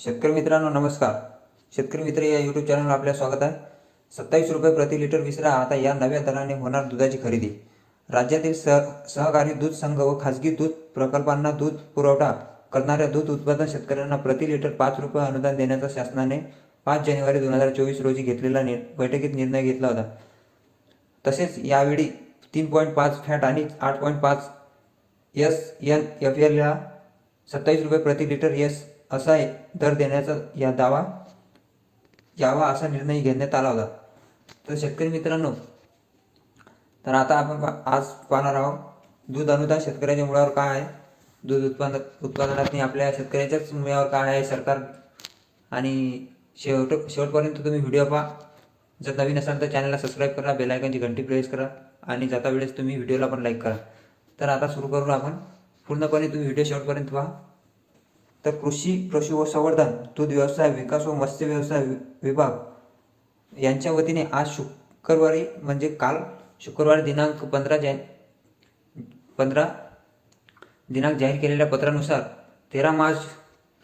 शेतकरी मित्रांनो नमस्कार. शेतकरी मित्र या यूट्यूब चॅनलवर आपल्या स्वागत आहे. सत्तावीस रुपये प्रति लिटर विसरा आता या नव्या दराने होणार दुधाची खरेदी. राज्यातील सह सहकारी दूध संघ व खाजगी दूध प्रकल्पांना दूध पुरवठा करणाऱ्या दूध उत्पादन शेतकऱ्यांना प्रति लिटर पाच रुपये अनुदान देण्याचा शासनाने पाच जानेवारी दोन हजार चोवीस रोजी घेतलेला नि बैठकीत निर्णय घेतला होता. तसेच यावेळी तीन पॉईंट पाच फॅट आणि आठ पॉईंट पाच एस एन एफ एलला सत्तावीस रुपये प्रति लिटर एस असा दर देण्याचा या दावा यावा असा निर्णय घेण्यात आला होता. तर शेतकरी मित्रांनो तर आता आपण पा- आज पाहणार आहोत दूध अनुदान शेतकऱ्याच्या मुळावर काय आहे? दूध उत्पादक उत्पादनात आपल्या शेतकऱ्याच्याच मुळावर काय आहे सरकार? आणि शेवट शेवटपर्यंत तुम्ही व्हिडिओ पहा. जर नवीन असाल तर चॅनलला सबस्क्राईब करा बेलायकनची घंटी प्रेस करा आणि जाता वेळेस तुम्ही व्हिडिओला पण लाईक करा. तर आता सुरू करू आपण. पूर्णपणे तुम्ही व्हिडिओ शेवटपर्यंत पहा. तर कृषी पशु व संवर्धन दूध व्यवसाय विकास व मत्स्य व्यवसाय वि- विभाग यांच्या वतीने आज शुक्रवारी म्हणजे काल शुक्रवारी दिनांक पंधरा जॅन पंधरा दिनांक जाहीर केलेल्या पत्रानुसार तेरा मार्च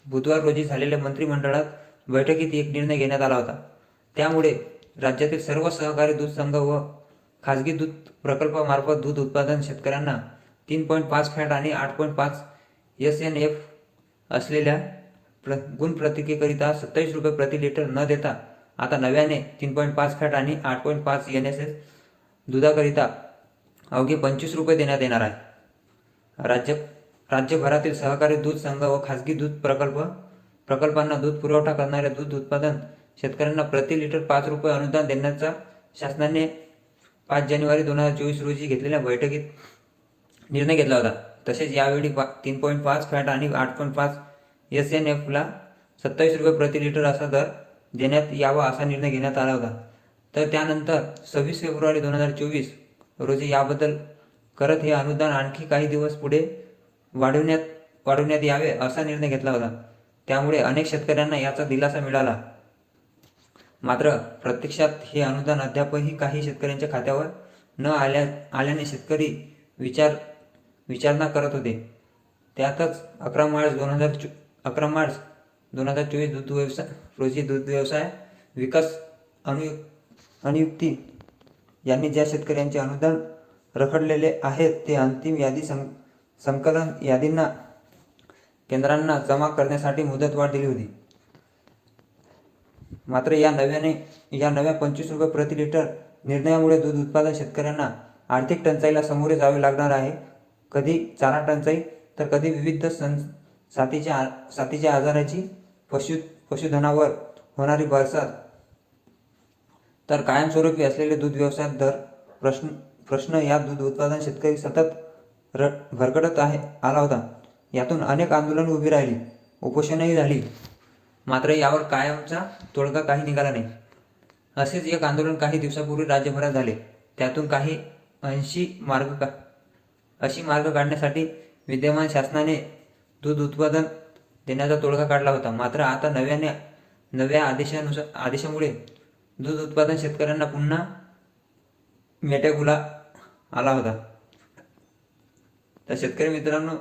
बुधवार रोजी झालेल्या मंत्रिमंडळात बैठकीत एक निर्णय घेण्यात आला होता. त्यामुळे राज्यातील सर्व सहकारी दूध संघ व खाजगी दूध प्रकल्पामार्फत दूध उत्पादन शेतकऱ्यांना तीन पॉईंट पाच फॅट आणि आठ पॉईंट पाच एस एन एफ असलेल्या प्र गुण प्रतिकेकरिता सत्तावीस रुपये प्रति लिटर न देता आता नव्याने तीन पॉईंट पाच फॅट आणि आठ पॉईंट पाच एन एस एस दुधाकरिता अवघे पंचवीस रुपये देण्यात येणार आहे. राज्य राज्यभरातील सहकारी दूध संघ व खाजगी दूध प्रकल्प प्रकल्पांना दूध पुरवठा करणाऱ्या दूध उत्पादन शेतकऱ्यांना प्रति लिटर पाच रुपये अनुदान देण्याचा शासनाने पाच जानेवारी दोन हजार चोवीस रोजी घेतलेल्या बैठकीत निर्णय घेतला होता. तसेच यावेळी पा तीन पॉईंट पाच फॅट आणि आठ पॉईंट पाच एस एन एफला सत्तावीस रुपये प्रति लिटर असा दर देण्यात यावा असा निर्णय घेण्यात आला होता. तर त्यानंतर सव्वीस फेब्रुवारी दोन हजार चोवीस रोजी याबद्दल करत हे अनुदान आणखी काही दिवस पुढे वाढवण्यात वाढवण्यात यावे असा निर्णय घेतला होता. त्यामुळे अनेक शेतकऱ्यांना याचा दिलासा मिळाला. मात्र प्रत्यक्षात हे अनुदान अद्यापही काही शेतकऱ्यांच्या खात्यावर न आल्या आल्याने शेतकरी विचार विचारणा करत होते. त्यातच अकरा मार्च दोन हजार चो अकरा मार्च दोन हजार चोवीस दूध व्यवसाय रोजी दूध व्यवसाय विकास अनु अनुयुक्ती यांनी ज्या शेतकऱ्यांचे अनुदान रखडलेले आहेत ते अंतिम यादी सं संकलन यादींना केंद्रांना जमा करण्यासाठी मुदतवाढ दिली होती. मात्र या नव्याने या नव्या पंचवीस रुपये प्रति लिटर निर्णयामुळे दूध उत्पादक शेतकऱ्यांना आर्थिक टंचाईला सामोरे जावे लागणार आहे कधी चारा टंचाई तर कधी विविध सं साथीच्या आ- साथीच्या आजाराची पशु पशुधनावर होणारी बरसात. तर कायमस्वरूपी असलेले दूध व्यवसायात दर प्रश्न प्रश्न या दूध उत्पादन शेतकरी सतत र भरकटत आहे आला होता. यातून अनेक आंदोलन उभी राहिली उपोषणही झाली. मात्र यावर कायमचा तोडगा काही निघाला नाही. असेच एक आंदोलन काही दिवसापूर्वी राज्यभरात झाले. त्यातून काही ऐंशी मार्ग का अशी मार्ग काढण्यासाठी विद्यमान शासनाने दूध उत्पादन देण्याचा तोडगा काढला होता. मात्र आता नव्याने नव्या आदेशानुसार आदेशामुळे दूध उत्पादन शेतकऱ्यांना पुन्हा मेट्यागुला आला होता. तर शेतकरी मित्रांनो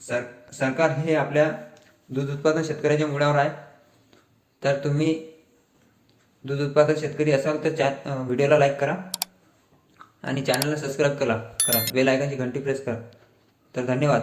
सर सरकार हे आपल्या दूध उत्पादन शेतकऱ्याच्या मुळावर आहे. तर तुम्ही दूध उत्पादक शेतकरी असाल तर चॅ व्हिडिओला लाईक करा. आणि चॅनलला सबस्क्राईब करा. करा. बेल आयकनची घंटी प्रेस करा. तर धन्यवाद.